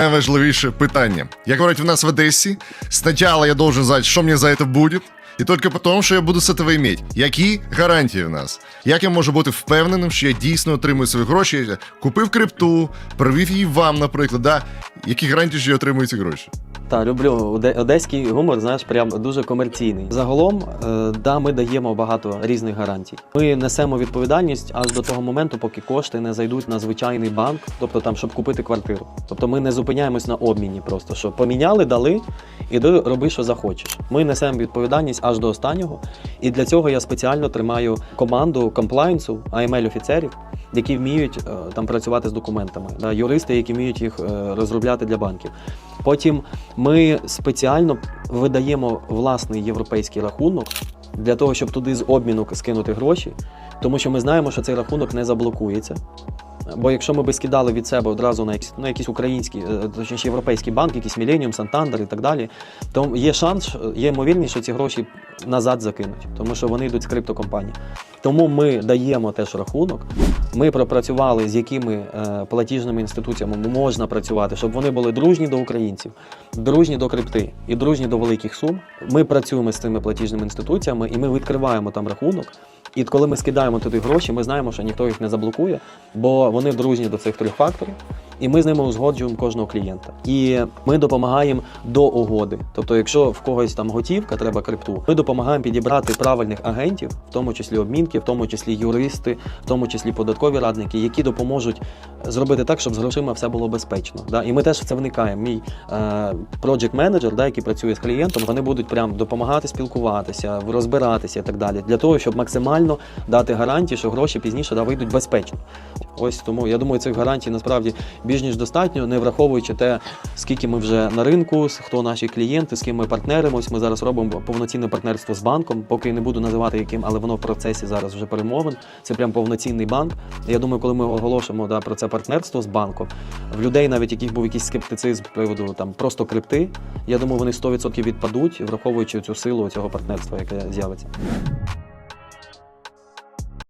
Найважливіше питання. Як говорять у нас в Одесі, спочатку я должен знати, що мені за це буде, і тільки тому, що я буду з цього мати. Які гарантії в нас? Як я можу бути впевненим, що я дійсно отримую свої гроші? Я купив крипту, привів її вам, наприклад. Да? Які гарантії, що я отримую ці гроші? Та люблю одеський гумор, знаєш, прям дуже комерційний. Загалом, е, да, ми даємо багато різних гарантій. Ми несемо відповідальність аж до того моменту, поки кошти не зайдуть на звичайний банк, тобто там, щоб купити квартиру. Тобто ми не зупиняємось на обміні, просто що поміняли, дали, іди роби, що захочеш. Ми несемо відповідальність аж до останнього. І для цього я спеціально тримаю команду комплайнсу, AML офіцерів, які вміють е, там працювати з документами, юристи, які вміють їх е, розробляти для банків. Потім ми спеціально видаємо власний європейський рахунок для того, щоб туди з обміну скинути гроші, тому що ми знаємо, що цей рахунок не заблокується. Бо якщо ми би скидали від себе одразу на якийсь, на якийсь український, е, точніше європейський банк, якийсь Millennium, Santander і так далі, то є шанс, є ймовірність, що ці гроші назад закинуть, тому що вони йдуть з криптокомпаній. Тому ми даємо теж рахунок. Ми пропрацювали, з якими е, платіжними інституціями можна працювати, щоб вони були дружні до українців, дружні до крипти і дружні до великих сум. Ми працюємо з цими платіжними інституціями і ми відкриваємо там рахунок. І коли ми скидаємо туди гроші, ми знаємо, що ніхто їх не заблокує, бо вони дружні до цих трьох факторів, і ми з ними узгоджуємо кожного клієнта. І ми допомагаємо до угоди. Тобто, якщо в когось там готівка, треба крипту, ми допомагаємо підібрати правильних агентів, в тому числі обмінки, в тому числі юристи, в тому числі податкові радники, які допоможуть зробити так, щоб з грошима все було безпечно. Да? І ми теж в це вникаємо. Мій е, project менеджер, да, який працює з клієнтом, вони будуть прям допомагати спілкуватися, розбиратися і так далі, для того, щоб максимально дати гарантії, що гроші пізніше да, вийдуть безпечно. Ось тому я думаю, цих гарантій насправді більш ніж достатньо, не враховуючи те, скільки ми вже на ринку, хто наші клієнти, з ким ми партнеримось. Ми зараз робимо повноцінне партнерство з банком, поки не буду називати яким, але воно в процесі зараз вже перемовин. Це прям повноцінний банк. Я думаю, коли ми оголошимо да, про це партнерство з банком, в людей, навіть яких був якийсь скептицизм з приводу там просто крипти, я думаю, вони 100% відпадуть, враховуючи цю силу цього партнерства, яке з'явиться.